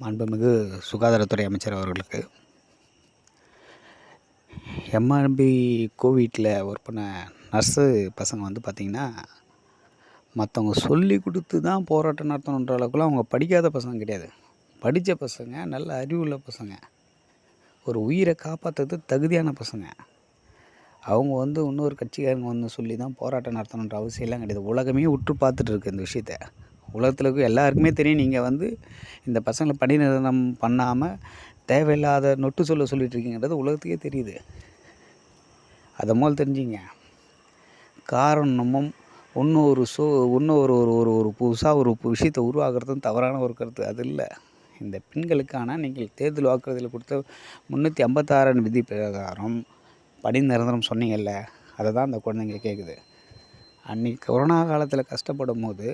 மாண்புமிகு சுகாதாரத்துறை அமைச்சர் அவர்களுக்கு. எம்ஆர்பி கோவிட்டில் ஒர்க் பண்ண நர்ஸு பசங்க வந்து பார்த்திங்கன்னா மற்றவங்க சொல்லி கொடுத்து தான் போராட்டம் நடத்தணுன்ற அளவுக்குலாம் அவங்க படிக்காத பசங்க கிடையாது. படித்த பசங்க நல்ல அறிவுள்ள பசங்க. ஒரு உயிரை காப்பாற்றுறது தகுதியான பசங்க. அவங்க வந்து இன்னொரு கட்சிக்காரங்க வந்து சொல்லி தான் போராட்டம் நடத்தணுன்ற அவசியம்லாம் கிடையாது. உலகமே உற்று பார்த்துட்டு இருக்கு இந்த விஷயத்த. உலகத்தில் இருக்க எல்லாருக்குமே தெரியும். நீங்கள் வந்து இந்த பசங்களை பணி நிரந்தரம் பண்ணாமல் தேவையில்லாத நொட்டு சொல்ல சொல்லிட்டு இருக்கீங்கன்றது உலகத்துக்கே தெரியுது. அதை முதல் தெரிஞ்சுங்க. காரணமும் ஒன்று ஒரு சோ இன்னும் ஒரு ஒரு ஒரு ஒரு புதுசாக ஒரு விஷயத்தை உருவாக்குறதும் தவறான ஒரு கருத்து. அது இல்லை. இந்த பெண்களுக்கான நீங்கள் தேர்தல் வாக்குறுதியில் கொடுத்த முந்நூற்றி ஐம்பத்தாறு விதி பிரகாரம் பணி நிரந்தரம் சொன்னீங்கல்ல அதை தான் அந்த குழந்தைங்க கேட்குது அன்றைக்கி கொரோனா காலத்தில் கஷ்டப்படும் போது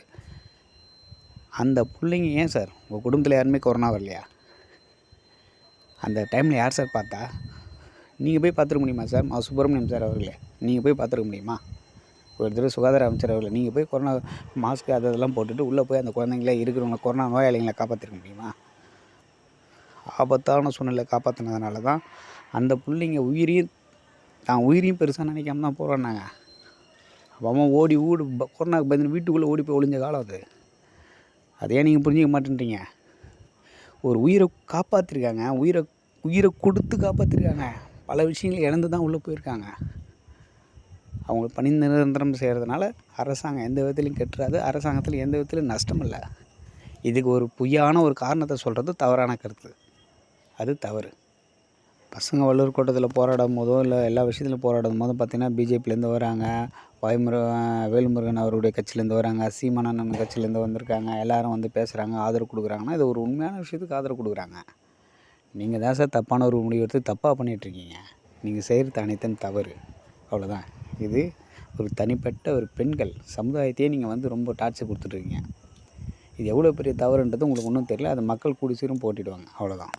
அந்த பிள்ளைங்க ஏன் சார்? உங்கள் குடும்பத்தில் யாருமே கொரோனா வரலையா? அந்த டைமில் யார் சார் பார்த்தா? நீங்கள் போய் பார்த்துருக்க முடியுமா சார்? மா சுப்பிரமணியம் சார் அவர்களே. நீங்கள் போய் பார்த்துருக்க முடியுமா? ஒரு தடவை சுகாதார அமைச்சர் அவர்களை நீங்கள் போய் கொரோனா மாஸ்க் அது இதெல்லாம் போட்டுட்டு உள்ளே போய் அந்த குழந்தைங்கள இருக்கிறவங்க கொரோனா நோயாளிகளை காப்பாற்றிருக்க முடியுமா? ஆபத்தான சூழ்நிலை காப்பாற்றினதுனால தான் அந்த பிள்ளைங்க உயிரையும் தான் உயிரையும் பெருசாக நினைக்காம தான் போகிறோன்னாங்க அப்போ அம்மா ஓடி ஊடு கொரோனாக்கு பயந்து வீட்டுக்குள்ளே ஓடி போய் ஒளிஞ்ச காலம் அது. அதே நீங்கள் புரிஞ்சிக்க மாட்டேன்றீங்க. ஒரு உயிரை காப்பாற்றிருக்காங்க உயிரை உயிரை கொடுத்து காப்பாற்றிருக்காங்க பல விஷயங்கள் இழந்து தான் உள்ளே போயிருக்காங்க. அவங்க பணி நிரந்தரம் செய்கிறதுனால அரசாங்கம் எந்த விதத்துலையும் கெட்டுறாது. அரசாங்கத்தில் எந்த விதத்துலையும் நஷ்டம் இல்லை. இதுக்கு ஒரு பொய்யான ஒரு காரணத்தை சொல்கிறது தவறான கருத்து. அது தவறு. பசங்க வள்ளுவர் கோட்டத்தில் போராடும் போதோ இல்லை எல்லா விஷயத்துலையும் போராடும் போதும் பார்த்திங்கன்னா பிஜேபிலேருந்து வராங்க. வாய்முரு வேல்முருகன் அவருடைய கட்சியிலேருந்து வராங்க. சீமானந்தன் கட்சியிலேருந்து வந்திருக்காங்க. எல்லாரும் வந்து பேசுகிறாங்க ஆதரவு கொடுக்குறாங்கன்னா இது ஒரு உண்மையான விஷயத்துக்கு ஆதரவு கொடுக்குறாங்க. நீங்கள் தான் சார் தப்பான ஒரு முடிவு எடுத்து தப்பாக பண்ணிகிட்ருக்கீங்க நீங்கள் செய்கிறது அனைத்தும் தவறு. அவ்வளோதான் இது ஒரு தனிப்பட்ட ஒரு பெண்கள் சமுதாயத்தையே நீங்கள் வந்து ரொம்ப டார்ச்சர் கொடுத்துட்ருக்கீங்க இது எவ்வளோ பெரிய தவறுன்றது உங்களுக்கு ஒன்றும் தெரியல. அது மக்கள் கூடி சீரும் போட்டிடுவாங்க. அவ்வளோதான்